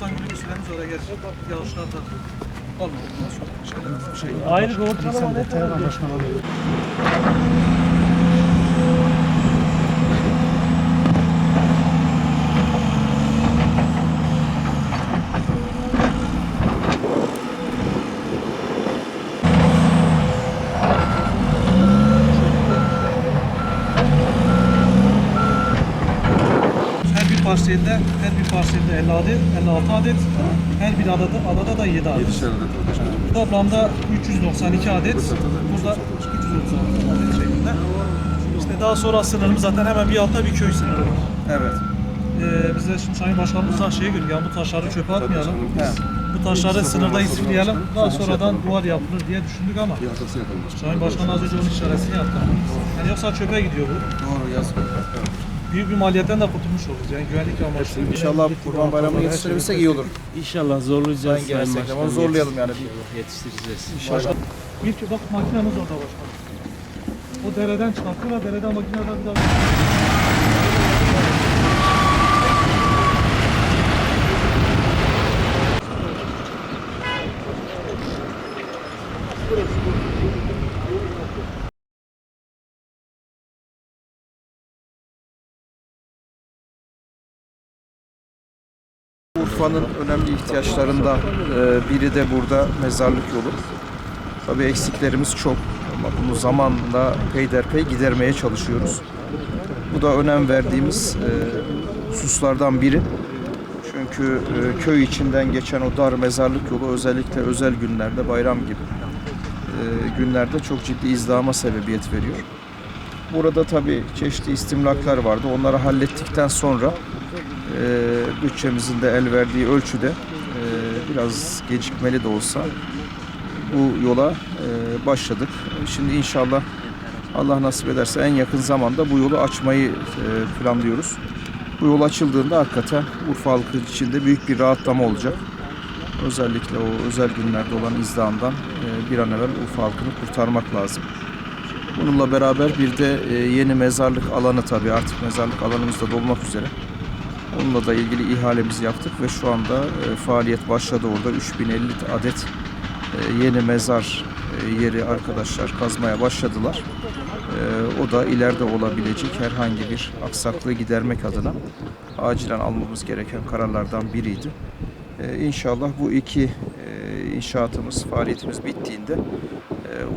90 günlük süremiz oraya gelecek. Yağışlarda olmadıktan sonra şeyler, şey. Ayrı bir ortalama detay. Parselde her bir parselde 50 adet, 56 adet, her bir adada, adada da 7 adet. Toplamda 392 adet. Burada 336 adet şeklinde. İşte daha sonra sınırımız zaten hemen bir altta bir köy sınırı var. Evet. Ee, bize şimdi Sayın Başkanımızdan şeye göre yani bu taşları çöpe atmayalım. Bu taşları sınırda istifleyelim. Daha sonradan duvar yapılır diye düşündük ama Sayın Başkan az önce onun işaretini yaptı. Yani yoksa çöpe gidiyor bu. Doğru yaz. Büyük bir maliyetten de kurtulmuş oluruz. Yani güvenlik amaçlı. İnşallah Kurban Bayramı'na yetiştirebilsek iyi olur. İnşallah zorlayacağız. Ben Başkanım. onu zorlayalım yani. Yetiştireceğiz. Başka, bir bak makinemiz orada başkanım. O dereden çıkarttılar, dereden makineden bir daha... Urfa'nın önemli ihtiyaçlarından e, biri de burada mezarlık yolu. Tabii eksiklerimiz çok ama bunu zamanla peyderpey gidermeye çalışıyoruz. Bu da önem verdiğimiz e, hususlardan biri. Çünkü e, köy içinden geçen o dar mezarlık yolu özellikle özel günlerde, bayram gibi günlerde çok ciddi izdihama sebebiyet veriyor. Burada tabii çeşitli istimlaklar vardı. Onları hallettikten sonra bütçemizin de el verdiği ölçüde e, biraz gecikmeli de olsa bu yola e, başladık. Şimdi inşallah Allah nasip ederse en yakın zamanda bu yolu açmayı e, planlıyoruz. Bu yol açıldığında hakikaten Urfa halkı için de büyük bir rahatlama olacak. Özellikle o özel günlerde olan izdihamdan bir an evvel Urfa halkını kurtarmak lazım. Bununla beraber bir de yeni mezarlık alanı tabii artık mezarlık alanımız da dolmak üzere. Onunla da ilgili ihalemizi yaptık ve şu anda e, faaliyet başladı orada. 3050 adet e, yeni mezar e, yeri arkadaşlar kazmaya başladılar. O da ileride olabilecek herhangi bir aksaklığı gidermek adına acilen almamız gereken kararlardan biriydi. E, İnşallah bu iki inşaatımız, faaliyetimiz bittiğinde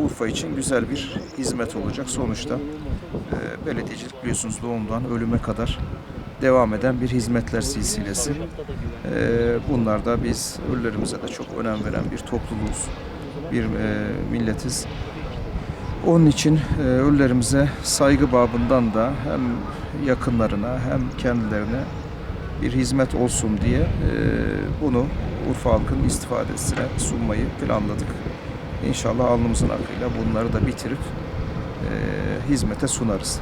Urfa için güzel bir hizmet olacak. Sonuçta e, belediyecilik biliyorsunuz doğumdan ölüme kadar devam eden bir hizmetler silsilesi. E, Bunlar da biz ölülerimize de çok önem veren bir topluluğuz, bir e, milletiz. Onun için e, saygı babından da hem yakınlarına hem kendilerine bir hizmet olsun diye e, bunu Urfa halkının istifadesine sunmayı planladık. İnşallah alnımızın akıyla bunları da bitirip e, hizmete sunarız.